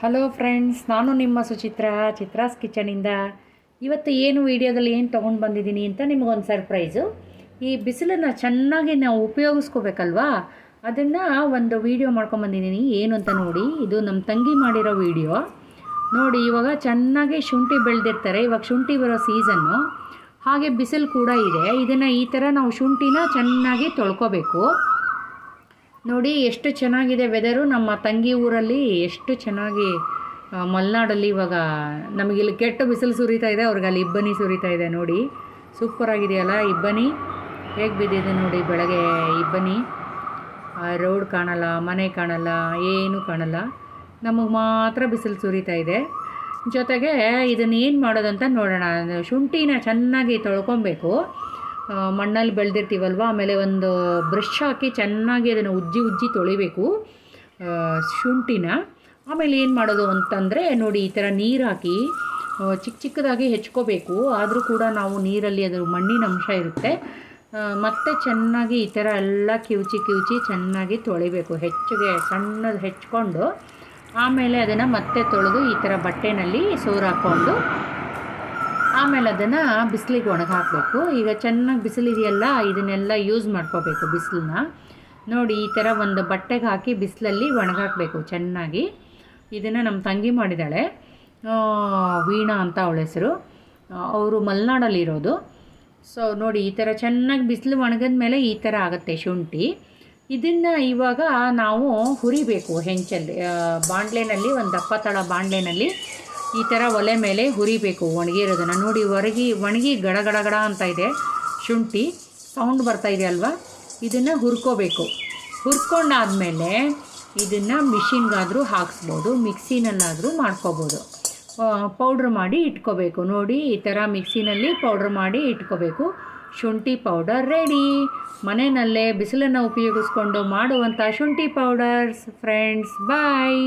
Hello friends ನಾನು ನಿಮ್ಮ ಸುಚಿತ್ರ, ಚಿತ್ರಾಸ್ ಕಿಚನಿಂದ ಇವತ್ತು ಏನು ವಿಡಿಯೋದಲ್ಲಿ ಏನು ತೊಗೊಂಡು ಬಂದಿದ್ದೀನಿ ಅಂತ ನಿಮಗೊಂದು ಸರ್ಪ್ರೈಸು. ಈ ಬಿಸಿಲನ್ನು ಚೆನ್ನಾಗಿ ನಾವು ಉಪಯೋಗಿಸ್ಕೋಬೇಕಲ್ವಾ? ಅದನ್ನು ಒಂದು ವಿಡಿಯೋ ಮಾಡ್ಕೊಂಬಂದಿದ್ದೀನಿ ಏನು ಅಂತ ನೋಡಿ. ಇದು ನಮ್ಮ ತಂಗಿ ಮಾಡಿರೋ ವಿಡಿಯೋ. ನೋಡಿ, ಇವಾಗ ಚೆನ್ನಾಗಿ ಶುಂಠಿ ಬೆಳೆದಿರ್ತಾರೆ. ಇವಾಗ ಶುಂಠಿ ಬರೋ ಸೀಸನ್ನು. ಹಾಗೆ ಬಿಸಿಲು ಕೂಡ ಇದೆ. ಇದನ್ನು ಈ ಥರ ನಾವು ಶುಂಠಿನ ಚೆನ್ನಾಗಿ ತೊಳ್ಕೊಬೇಕು. ನೋಡಿ ಎಷ್ಟು ಚೆನ್ನಾಗಿದೆ ವೆದರು ನಮ್ಮ ತಂಗಿ ಊರಲ್ಲಿ ಎಷ್ಟು ಚೆನ್ನಾಗಿ ಮಲೆನಾಡಲ್ಲಿ ಇವಾಗ ನಮಗಿಲ್ಲಿ ಕೆಟ್ಟ ಬಿಸಿಲು ಸುರಿತಾ ಇದೆ. ಅವ್ರಿಗೆ ಅಲ್ಲಿ ಇಬ್ಬನಿ ಸುರಿತಾ ಇದೆ ನೋಡಿ. ಸೂಪರ್ ಆಗಿದೆಯಲ್ಲ ಇಬ್ಬನಿ? ಹೇಗೆ ಬಿದ್ದಿದೆ ನೋಡಿ ಬೆಳಗ್ಗೆ ಇಬ್ಬನಿ? ರೋಡ್ ಕಾಣಲ್ಲ, ಮನೆ ಕಾಣಲ್ಲ, ಏನೂ ಕಾಣಲ್ಲ. ನಮಗೆ ಮಾತ್ರ ಬಿಸಿಲು ಸುರಿತಾ ಇದೆ. ಜೊತೆಗೆ ಇದನ್ನು ಏನು ಮಾಡೋದಂತ ನೋಡೋಣ. ಶುಂಠಿನ ಚೆನ್ನಾಗಿ ತೊಳ್ಕೊಬೇಕು. ಮಣ್ಣಲ್ಲಿ ಬೆಳೆದಿರ್ತೀವಲ್ವ? ಆಮೇಲೆ ಒಂದು ಬ್ರಷ್ ಹಾಕಿ ಚೆನ್ನಾಗಿ ಅದನ್ನು ಉಜ್ಜಿ ಉಜ್ಜಿ ತೊಳಿಬೇಕು ಶುಂಠಿನ. ಆಮೇಲೆ ಏನು ಮಾಡೋದು ಅಂತಂದರೆ, ನೋಡಿ ಈ ಥರ ನೀರು ಹಾಕಿ ಚಿಕ್ಕ ಚಿಕ್ಕದಾಗಿ ಹೆಚ್ಕೋಬೇಕು. ಆದರೂ ಕೂಡ ನಾವು ನೀರಲ್ಲಿ ಅದು ಮಣ್ಣಿನ ಅಂಶ ಇರುತ್ತೆ. ಮತ್ತೆ ಚೆನ್ನಾಗಿ ಈ ಥರ ಎಲ್ಲ ಕಿವುಚಿ ಕಿವುಚಿ ಚೆನ್ನಾಗಿ ತೊಳಿಬೇಕು. ಹೆಚ್ಚಿಗೆ ಸಣ್ಣದು ಹೆಚ್ಕೊಂಡು, ಆಮೇಲೆ ಅದನ್ನು ಮತ್ತೆ ತೊಳೆದು ಈ ಥರ ಬಟ್ಟೆನಲ್ಲಿ ಸೋರು ಹಾಕ್ಕೊಂಡು ಆಮೇಲೆ ಅದನ್ನು ಬಿಸಿಲಿಗೆ ಒಣಗಿ ಹಾಕಬೇಕು ಈಗ ಚೆನ್ನಾಗಿ ಬಿಸಿಲಿದೆಯಲ್ಲ, ಇದನ್ನೆಲ್ಲ ಯೂಸ್ ಮಾಡ್ಕೋಬೇಕು ಬಿಸಿಲನ್ನ. ನೋಡಿ, ಈ ಥರ ಒಂದು ಬಟ್ಟೆಗೆ ಹಾಕಿ ಬಿಸಿಲಲ್ಲಿ ಒಣಗಾಕಬೇಕು ಚೆನ್ನಾಗಿ. ಇದನ್ನು ನಮ್ಮ ತಂಗಿ ಮಾಡಿದ್ದಾಳೆ ವೀಣಾ ಅಂತ ಅವಳ ಹೆಸರು. ಅವರು ಮಲೆನಾಡಲ್ಲಿರೋದು ಸೊ ನೋಡಿ, ಈ ಥರ ಚೆನ್ನಾಗಿ ಬಿಸಿಲು ಒಣಗಿದ ಮೇಲೆ ಈ ಥರ ಆಗುತ್ತೆ ಶುಂಠಿ. ಇದನ್ನು ಇವಾಗ ನಾವು ಹುರಿಬೇಕು ಹೆಂಚಲ್ಲಿ ಬಾಂಡ್ಲೆನಲ್ಲಿ, ಒಂದು ದಪ್ಪ ತಳ ಬಾಣಲೆನಲ್ಲಿ ಈ ಥರ ಒಲೆ ಮೇಲೆ ಹುರಿಬೇಕು ಒಣಗಿರೋದನ್ನು. ನೋಡಿ, ಹೊರಗಿ, ಒಣಗಿ ಗಡ ಗಡ ಗಡ ಅಂತ ಇದೆ. ಶುಂಠಿ ಸೌಂಡ್ ಬರ್ತಾ ಇದೆ ಅಲ್ವಾ? ಇದನ್ನು ಹುರ್ಕೋಬೇಕು. ಹುರ್ಕೊಂಡಾದಮೇಲೆ ಇದನ್ನು ಮಿಷಿನ್ಗಾದರೂ ಹಾಕ್ಸ್ಬೋದು, ಮಿಕ್ಸಿನಲ್ಲಾದರೂ ಮಾಡ್ಕೋಬೋದು. ಪೌಡ್ರ್ ಮಾಡಿ ಇಟ್ಕೋಬೇಕು. ನೋಡಿ, ಈ ಥರ ಮಿಕ್ಸಿನಲ್ಲಿ ಪೌಡ್ರ್ ಮಾಡಿ ಇಟ್ಕೋಬೇಕು. ಶುಂಠಿ ಪೌಡರ್ ರೆಡಿ. ಮನೆಯಲ್ಲೇ ಬಿಸಿಲನ್ನು ಉಪಯೋಗಿಸ್ಕೊಂಡು ಮಾಡುವಂಥ ಶುಂಠಿ ಪೌಡರ್ಸ್ ಫ್ರೆಂಡ್ಸ್ ಬಾಯ್